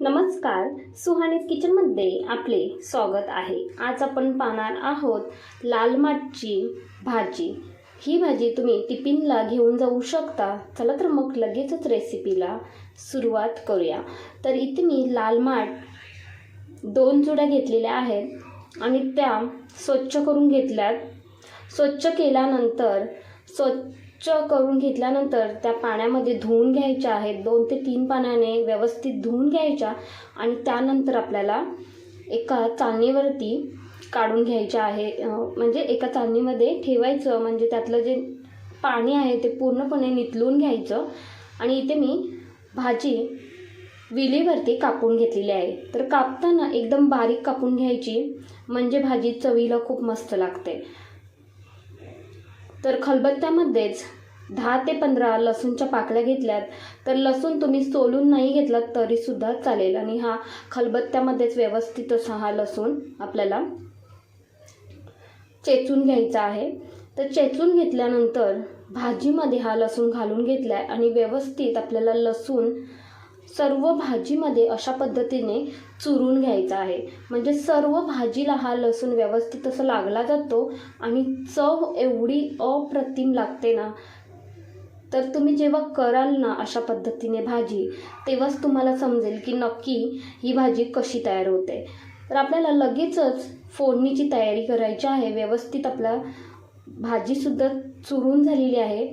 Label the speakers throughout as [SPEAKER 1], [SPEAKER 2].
[SPEAKER 1] नमस्कार सुहानीत किचनमध्ये आपले स्वागत आहे. आज आपण पाहणार आहोत लाल माठची भाजी. ही भाजी तुम्ही टिफिनला घेऊन जाऊ शकता. चला तर मग लगेचच रेसिपीला सुरुवात करूया. तर इथे मी लाल माठ दोन जुड्या घेतलेल्या आहेत आणि त्या स्वच्छ करून घेतल्यात. स्वच्छ केल्यानंतर स्वच्छ करून घेतल्यानंतर त्या पाण्यामध्ये धुवून घ्यायच्या आहेत. दोन ते तीन पाण्याने व्यवस्थित धुवून घ्यायच्या आणि त्यानंतर आपल्याला एका चाळणीवरती काढून घ्यायच्या आहे. म्हणजे एका चाळणीमध्ये ठेवायचं. म्हणजे त्यातलं जे पाणी आहे ते पूर्णपणे निथलून घ्यायचं. आणि इथे मी भाजी विलीवरती कापून घेतलेली आहे. तर कापताना एकदम बारीक कापून घ्यायची. म्हणजे भाजी चवीला खूप मस्त लागते. तर खलबत्त्यामध्येच दहा ते पंधरा लसूणच्या पाकळ्या घेतल्यात. तर लसूण तुम्ही सोलून नाही घेतलात तरीसुद्धा चालेल. आणि हा खलबत्त्यामध्येच व्यवस्थित असा हा लसूण आपल्याला चेचून घ्यायचा आहे. तर चेचून घेतल्यानंतर भाजीमध्ये हा लसूण घालून घेतला आहे आणि व्यवस्थित आपल्याला लसूण सर्व भाजीमध्ये अशा पद्धतीने चुरून घ्यायचा आहे. म्हणजे सर्व भाजीला हा लसूण व्यवस्थित असं लागला जातो आणि चव एवढी अप्रतिम लागते ना तर तुम्ही जेव्हा कराल ना अशा पद्धतीने भाजी तेव्हाच तुम्हाला समजेल की नक्की ही भाजी कशी तयार होते. तर आपल्याला लगेचच फोडणीची तयारी करायची आहे. व्यवस्थित आपला भाजीसुद्धा चुरून झालेली आहे.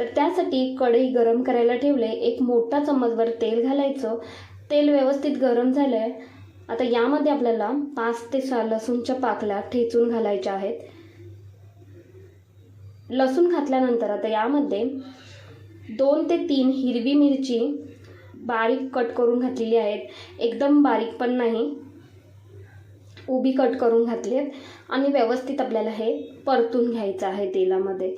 [SPEAKER 1] तर त्यासाठी कढई गरम करायला ठेवले एक मोठा चम्मचभर तेल घालायचं. तेल व्यवस्थित गरम झालं आहे आता यामध्ये आपल्याला पाच ते सहा लसूणच्या पाकल्या ठेचून घालायच्या आहेत. लसूण घातल्यानंतर आता यामध्ये दोन ते तीन हिरवी मिरची बारीक कट करून घातलेली आहेत. एकदम बारीक पण नाही. उभी कट करून घातली आहेत आणि व्यवस्थित आपल्याला हे परतून घ्यायचं आहे तेलामध्ये.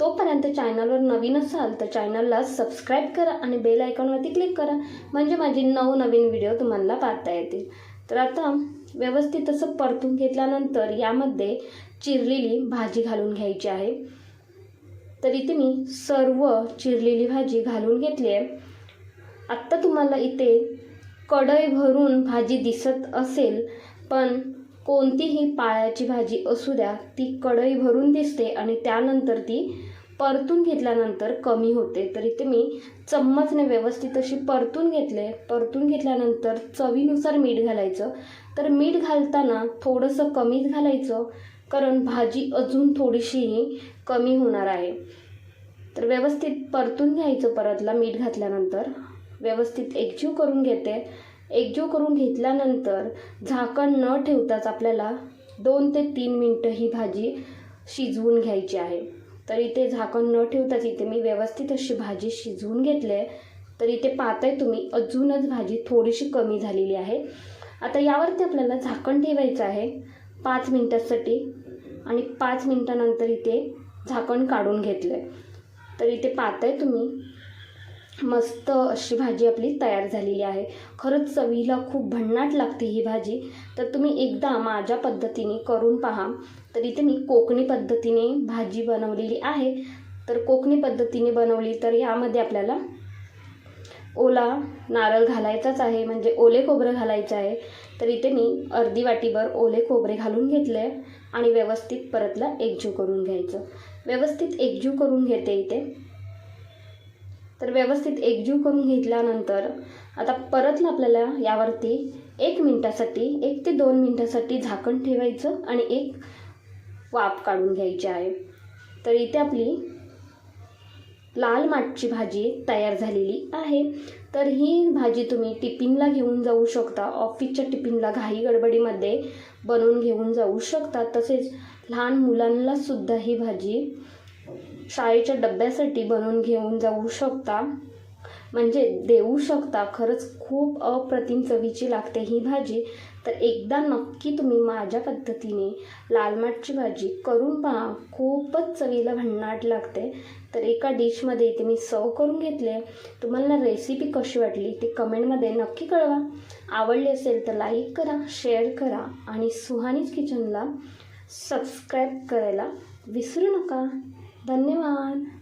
[SPEAKER 1] तोपर्यंत चॅनलवर नवीन असाल तर चॅनलला सबस्क्राईब करा आणि बेल आयकॉनवरती क्लिक करा. म्हणजे माझी नवनवीन व्हिडिओ तुम्हाला पाहता येतील. तर आता व्यवस्थित असं परतून घेतल्यानंतर यामध्ये चिरलेली भाजी घालून घ्यायची आहे. तर इथे मी सर्व चिरलेली भाजी घालून घेतली आहे. आत्ता तुम्हाला इथे कढई भरून भाजी दिसत असेल पण कोणतीही पाळ्याची भाजी असू द्या ती कढई भरून दिसते आणि त्यानंतर ती परतून घेतल्यानंतर कमी होते. तर इथे मी चम्मचने व्यवस्थित अशी परतून घेतले. परतून घेतल्यानंतर चवीनुसार मीठ घालायचं. तर मीठ घालताना थोडंसं कमीच घालायचं कारण भाजी अजून थोडीशीही कमी होणार आहे. तर व्यवस्थित परतून घ्यायचं परतला मीठ घातल्यानंतर. व्यवस्थित एकजीव करून घेते. एकजीव करून घेतल्यानंतर झाकण न ठेवताच आपल्याला दोन ते तीन मिनटं ही भाजी शिजवून घ्यायची आहे. तर इथे झाकण न ठेवताच इथे मी व्यवस्थित अशी भाजी शिजवून घेतली आहे. तर इथे पाहताय तुम्ही अजूनच भाजी थोडीशी कमी झालेली आहे. आता यावरती आपल्याला झाकण ठेवायचं आहे पाच मिनटासाठी आणि पाच मिनटानंतर इथे झाकण काढून घेतलं आहे तर इथे पाहताय तुम्ही मस्त अशी भाजी आपली तयार झालेली आहे. खरंच चवीला खूप भन्नाट लागते ही भाजी. तर तुम्ही एकदा माझ्या पद्धतीने करून पहा. तर इथे मी कोकणी पद्धतीने भाजी बनवलेली आहे. तर कोकणी पद्धतीने बनवली तर यामध्ये आपल्याला ओला नारळ घालायचाच आहे. म्हणजे ओले खोबरं घालायचं आहे. तर इथे मी अर्धी वाटीभर ओले खोबरे घालून घेतले आणि व्यवस्थित परतला एकजीव करून घ्यायचं. व्यवस्थित एकजीव करून घेते इथे. तर व्यवस्थित एकजीव करून घेतल्यानंतर आता परतलं आपल्याला यावरती एक मिनटासाठी एक ते दोन मिनटासाठी झाकण ठेवायचं आणि एक वाफ काढून घ्यायची आहे. तर इथे आपली लाल माठची भाजी तयार झालेली आहे. तर ही भाजी तुम्ही टिफिनला घेऊन जाऊ शकता. ऑफिसच्या टिफिनला घाई गडबडीमध्ये बनवून घेऊन जाऊ शकता. तसेच लहान मुलांनासुद्धा ही भाजी शाळेच्या डब्यासाठी बनवून घेऊन जाऊ शकता. म्हणजे देऊ शकता. खरंच खूप अप्रतिम चवीची लागते ही भाजी. तर एकदा नक्की तुम्ही माझ्या पद्धतीने लाल माठची भाजी करून पहा. खूपच चवीला भन्नाट लागते. तर एका डिशमध्ये इथे मी सर्व करून घेतले. तुम्हाला रेसिपी कशी वाटली ते कमेंटमध्ये नक्की कळवा. आवडली असेल तर लाईक करा शेअर करा आणि सुहानीज किचनला सबस्क्राईब करायला विसरू नका. धन्यवाद.